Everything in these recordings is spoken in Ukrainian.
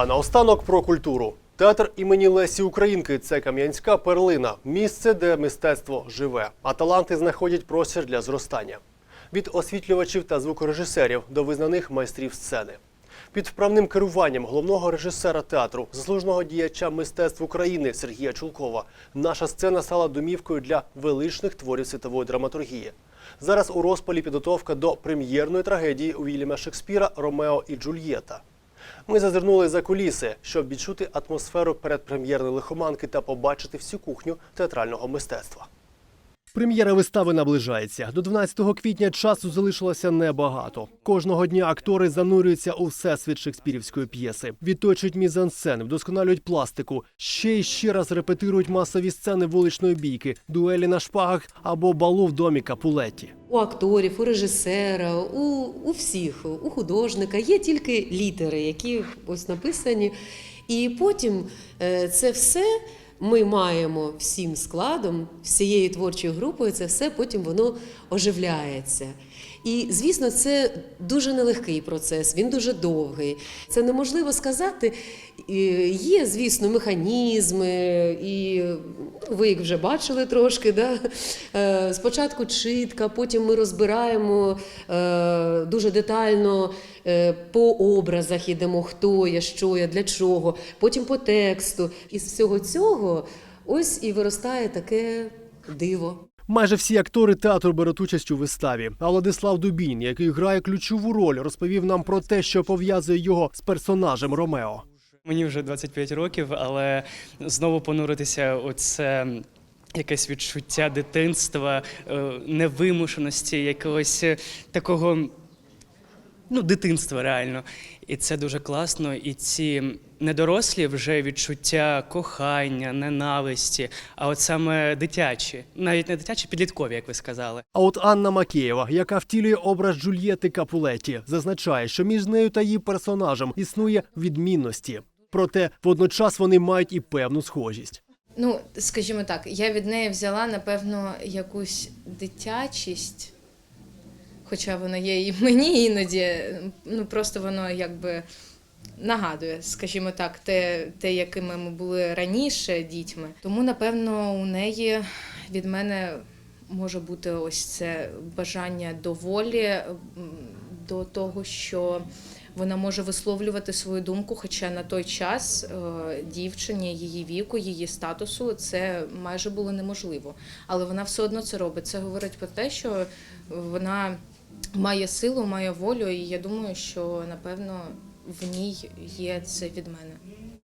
А наостанок про культуру. Театр імені Лесі Українки це кам'янська перлина, місце, де мистецтво живе, а таланти знаходять простір для зростання. Від освітлювачів та звукорежисерів до визнаних майстрів сцени. Під вправним керуванням головного режисера театру, заслуженого діяча мистецтв України Сергія Чулкова, наша сцена стала домівкою для величних творів світової драматургії. Зараз у розпалі підготовка до прем'єрної трагедії Уільяма Шекспіра Ромео і Джульєта. Ми зазирнули за куліси, щоб відчути атмосферу передпрем'єрної лихоманки та побачити всю кухню театрального мистецтва. Прем'єра вистави наближається. До 12 квітня часу залишилося небагато. Кожного дня актори занурюються у всесвіт шекспірівської п'єси, відточують мізансцени, вдосконалюють пластику, ще й ще раз репетирують масові сцени вуличної бійки, дуелі на шпагах або балу в домі Капулетті. У акторів, у режисера, у, у всіх, у художника є тільки літери, які ось написані. І потім е, це все ми маємо всім складом, всією творчою групою, це все потім воно оживляється. І, звісно, це дуже нелегкий процес, він дуже довгий. Це неможливо сказати. Є, звісно, механізми, і ви їх вже бачили трошки. Да? Е, Спочатку читка, потім ми розбираємо е, дуже детально по образах ідемо, хто я, що я, для чого, потім по тексту. Із всього цього ось і виростає таке диво. Майже всі актори театру беруть участь у виставі. А Владислав Дубін, який грає ключову роль, розповів нам про те, що пов'язує його з персонажем Ромео. Мені вже 25 років, але знову понуритися у це якесь відчуття дитинства, е, невимушеності, якогось е, такого ну, дитинства реально. І це дуже класно. І ці недорослі вже відчуття кохання, ненависті, а от саме дитячі, навіть не дитячі, підліткові, як ви сказали. А от Анна Макеєва, яка втілює образ Джульєти Капулетті, зазначає, що між нею та її персонажем існує відмінності. Проте водночас вони мають і певну схожість. Ну, скажімо так, я від неї взяла, напевно, якусь дитячість, хоча вона є і мені іноді, ну просто воно якби нагадує, скажімо так, те, те, якими ми були раніше дітьми. Тому, напевно, у неї від мене може бути ось це бажання до волі, м, до того, що вона може висловлювати свою думку, хоча на той час е, дівчині її віку, її статусу це майже було неможливо. Але вона все одно це робить. Це говорить про те, що вона має силу, має волю, і я думаю, що напевно в ній є це від мене.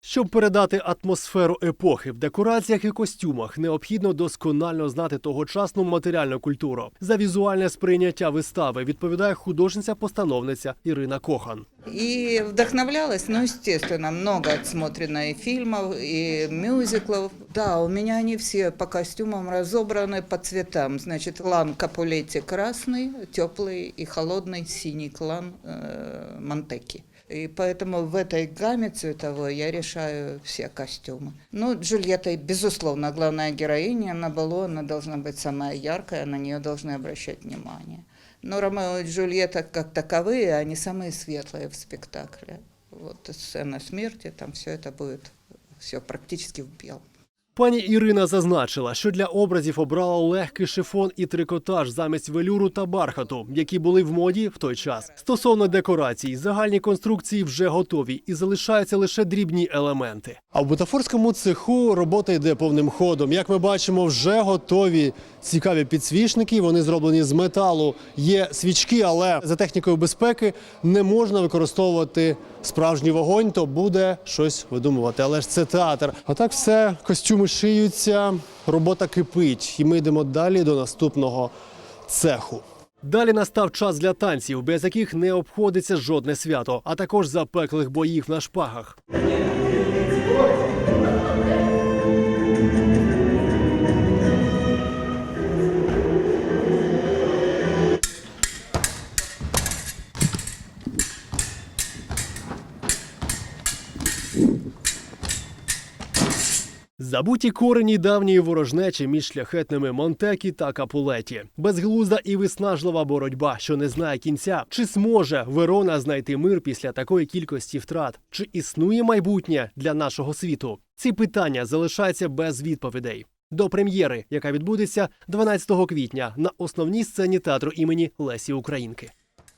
Щоб передати атмосферу епохи в декораціях і костюмах, необхідно досконально знати тогочасну матеріальну культуру. За візуальне сприйняття вистави відповідає художниця-постановниця Ірина Кохан. И вдохновлялась, ну, естественно, много отсмотрено и фильмов, и мюзиклов. Да, у меня они все по костюмам разобраны по цветам. Значит, клан Капулетти красный, теплый и холодный синий клан э, Монтеки. И поэтому в этой гамме цветовой я решаю все костюмы. Ну, Джульетта, безусловно, главная героиня на балу, она должна быть самая яркая, на нее должны обращать внимание. Но Ромео и Джульетта как таковые, они самые светлые в спектакле. Вот сцена смерти, там все это будет все практически в белом. Пані Ірина зазначила, що для образів обрала легкий шифон і трикотаж замість велюру та бархату, які були в моді в той час. Стосовно декорацій, загальні конструкції вже готові і залишаються лише дрібні елементи. А в бутафорському цеху робота йде повним ходом. Як ми бачимо, вже готові цікаві підсвічники. Вони зроблені з металу. Є свічки, але за технікою безпеки не можна використовувати справжній вогонь, то буде щось видумувати. Але ж це театр. А так все костюми шиються, робота кипить, і ми йдемо далі до наступного цеху. Далі настав час для танців, без яких не обходиться жодне свято, а також запеклих боїв на шпагах. Забуті корені давньої ворожнечі між шляхетними Монтекі та Капулеті. Безглузда і виснажлива боротьба, що не знає кінця. Чи зможе Верона знайти мир після такої кількості втрат? Чи існує майбутнє для нашого світу? Ці питання залишаються без відповідей. До прем'єри, яка відбудеться 12 квітня на основній сцені театру імені Лесі Українки.